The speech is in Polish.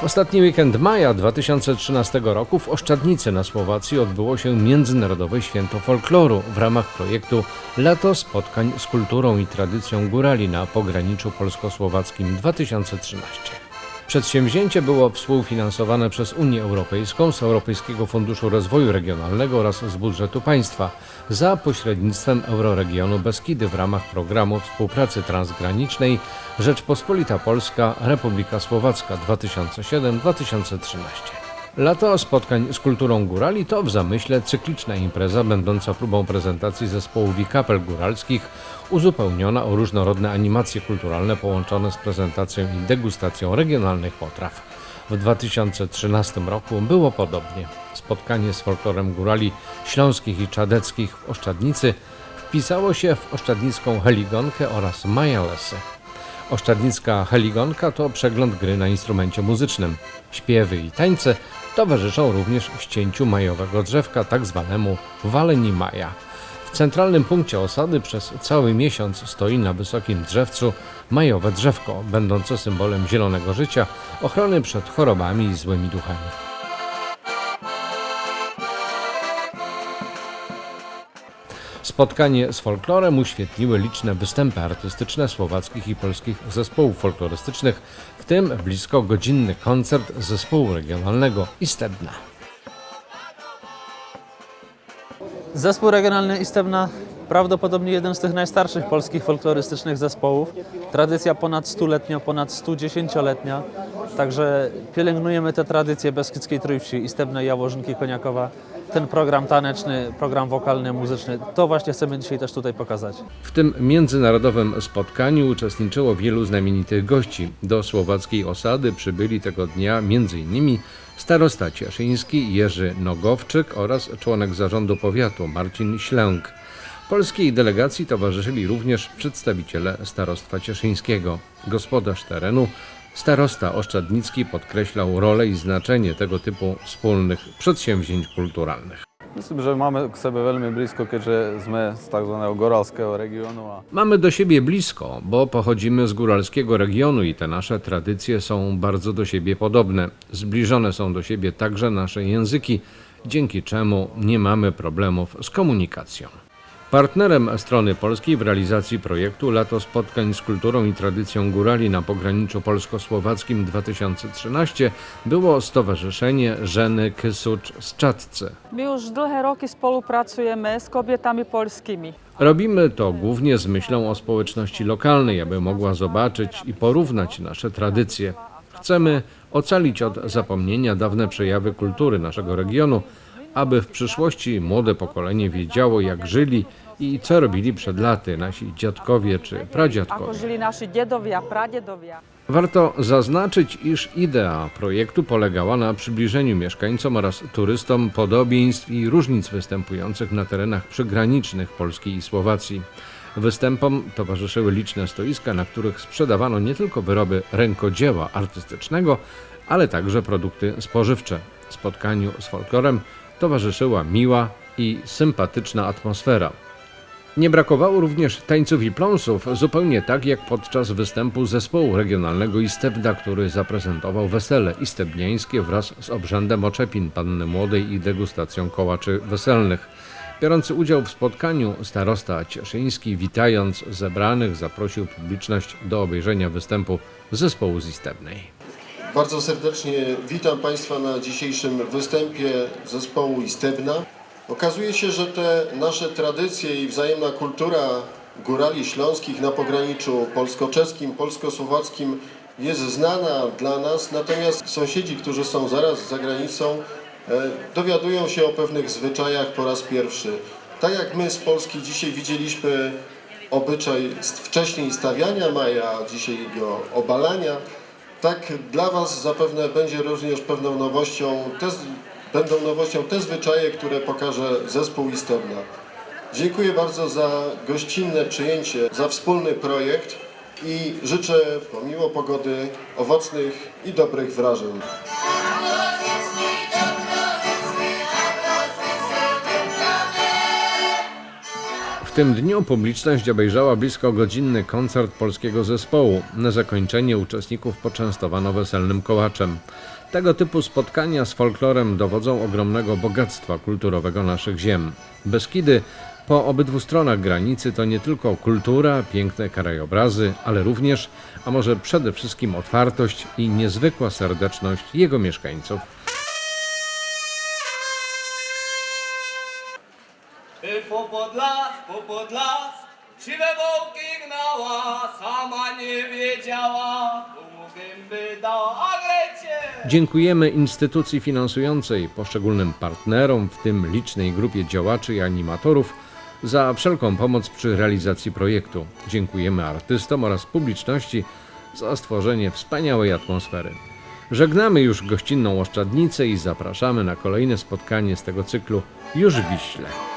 W ostatni weekend maja 2013 roku w Oszczadnicy na Słowacji odbyło się Międzynarodowe Święto Folkloru w ramach projektu Lato Spotkań z Kulturą i Tradycją Górali na pograniczu polsko-słowackim 2013. Przedsięwzięcie było współfinansowane przez Unię Europejską z Europejskiego Funduszu Rozwoju Regionalnego oraz z budżetu państwa za pośrednictwem Euroregionu Beskidy w ramach programu współpracy transgranicznej Rzeczpospolita Polska Republika Słowacka 2007-2013. Lato spotkań z kulturą górali to w zamyśle cykliczna impreza będąca próbą prezentacji zespołów i kapel góralskich, uzupełniona o różnorodne animacje kulturalne połączone z prezentacją i degustacją regionalnych potraw. W 2013 roku było podobnie. Spotkanie z folklorem górali śląskich i czadeckich w Oszczadnicy wpisało się w oszczadnicką heligonkę oraz majalesy. Oszczadnicka heligonka to przegląd gry na instrumencie muzycznym. Śpiewy i tańce towarzyszą również ścięciu majowego drzewka, tak zwanemu waleni maja. W centralnym punkcie osady przez cały miesiąc stoi na wysokim drzewcu majowe drzewko, będące symbolem zielonego życia, ochrony przed chorobami i złymi duchami. Spotkanie z folklorem uświetliły liczne występy artystyczne słowackich i polskich zespołów folklorystycznych, w tym blisko godzinny koncert zespołu regionalnego Istebna. Zespół regionalny Istebna prawdopodobnie jeden z tych najstarszych polskich folklorystycznych zespołów. Tradycja ponad stuletnia, ponad 110-letnia. Także pielęgnujemy te tradycje Beskidzkiej Trójwsi, Istebna i Jaworzynki Koniakowa. Ten program taneczny, program wokalny, muzyczny, to właśnie chcemy dzisiaj też tutaj pokazać. W tym międzynarodowym spotkaniu uczestniczyło wielu znamienitych gości. Do słowackiej osady przybyli tego dnia m.in. starosta cieszyński Jerzy Nogowczyk oraz członek zarządu powiatu Marcin Ślęk. Polskiej delegacji towarzyszyli również przedstawiciele starostwa cieszyńskiego. Gospodarz terenu, starosta Oszczadnicki podkreślał rolę i znaczenie tego typu wspólnych przedsięwzięć kulturalnych. Myslím, že máme k sebe veľmi blízko, keďže sme z tzv. goralského regiónu a Mamy do siebie blisko, bo pochodzimy z góralskiego regionu i te nasze tradycje są bardzo do siebie podobne. Zbliżone są do siebie także nasze języki, dzięki czemu nie mamy problemów z komunikacją. Partnerem strony polskiej w realizacji projektu Lato Spotkań z Kulturą i Tradycją Górali na pograniczu polsko-słowackim 2013 było Stowarzyszenie Żeny Kysucz z Czadcy. My już dlhé roky spolupracujemy z kobietami polskimi. Robimy to głównie z myślą o społeczności lokalnej, aby mogła zobaczyć i porównać nasze tradycje. Chcemy ocalić od zapomnienia dawne przejawy kultury naszego regionu, aby w przyszłości młode pokolenie wiedziało, jak żyli i co robili przed laty nasi dziadkowie czy pradziadkowie. žili naši djedovia, pradjedovia. Warto zaznaczyć, iż idea projektu polegała na przybliżeniu mieszkańcom oraz turystom podobieństw i różnic występujących na terenach przygranicznych Polski i Słowacji. Występom towarzyszyły liczne stoiska, na których sprzedawano nie tylko wyroby rękodzieła artystycznego, ale także produkty spożywcze. Spotkaniu z folklorem towarzyszyła miła i sympatyczna atmosfera. Nie brakowało również tańców i pląsów, zupełnie tak jak podczas występu zespołu regionalnego Istebda, który zaprezentował wesele istebniańskie wraz z obrzędem oczepin Panny Młodej i degustacją kołaczy weselnych. Biorący udział w spotkaniu starosta cieszyński, witając zebranych, zaprosił publiczność do obejrzenia występu zespołu z Istebnej. Bardzo serdecznie witam Państwa na dzisiejszym występie zespołu Istebna. Okazuje się, że te nasze tradycje i wzajemna kultura górali śląskich na pograniczu polsko-czeskim, polsko-słowackim jest znana dla nas, natomiast sąsiedzi, którzy są zaraz za granicą, e, dowiadują się o pewnych zwyczajach po raz pierwszy. Tak jak my z Polski dzisiaj widzieliśmy obyczaj wcześniej stawiania maja, dzisiaj go obalania, tak dla Was zapewne będzie również pewną nowością, te, będą nowością te zwyczaje, które pokaże zespół Istebna. Dziękuję bardzo za gościnne przyjęcie, za wspólny projekt i życzę pomimo pogody owocnych i dobrych wrażeń. Tym dniu publiczność obejrzała blisko godzinny koncert polskiego zespołu. Na zakończenie uczestników poczęstowano weselnym kołaczem. Tego typu spotkania z folklorem dowodzą ogromnego bogactwa kulturowego naszych ziem. Beskidy po obydwu stronach granicy to nie tylko kultura, piękne krajobrazy, ale również, a może przede wszystkim otwartość i niezwykła serdeczność jego mieszkańców. Popod las, popod las, siwe wołki gnała, sama nie wiedziała, komu gęby! Dziękujemy instytucji finansującej, poszczególnym partnerom, w tym licznej grupie działaczy i animatorów, za wszelką pomoc przy realizacji projektu. Dziękujemy artystom oraz publiczności za stworzenie wspaniałej atmosfery. Żegnamy już gościnną oszczadnicę i zapraszamy na kolejne spotkanie z tego cyklu już w Wiśle.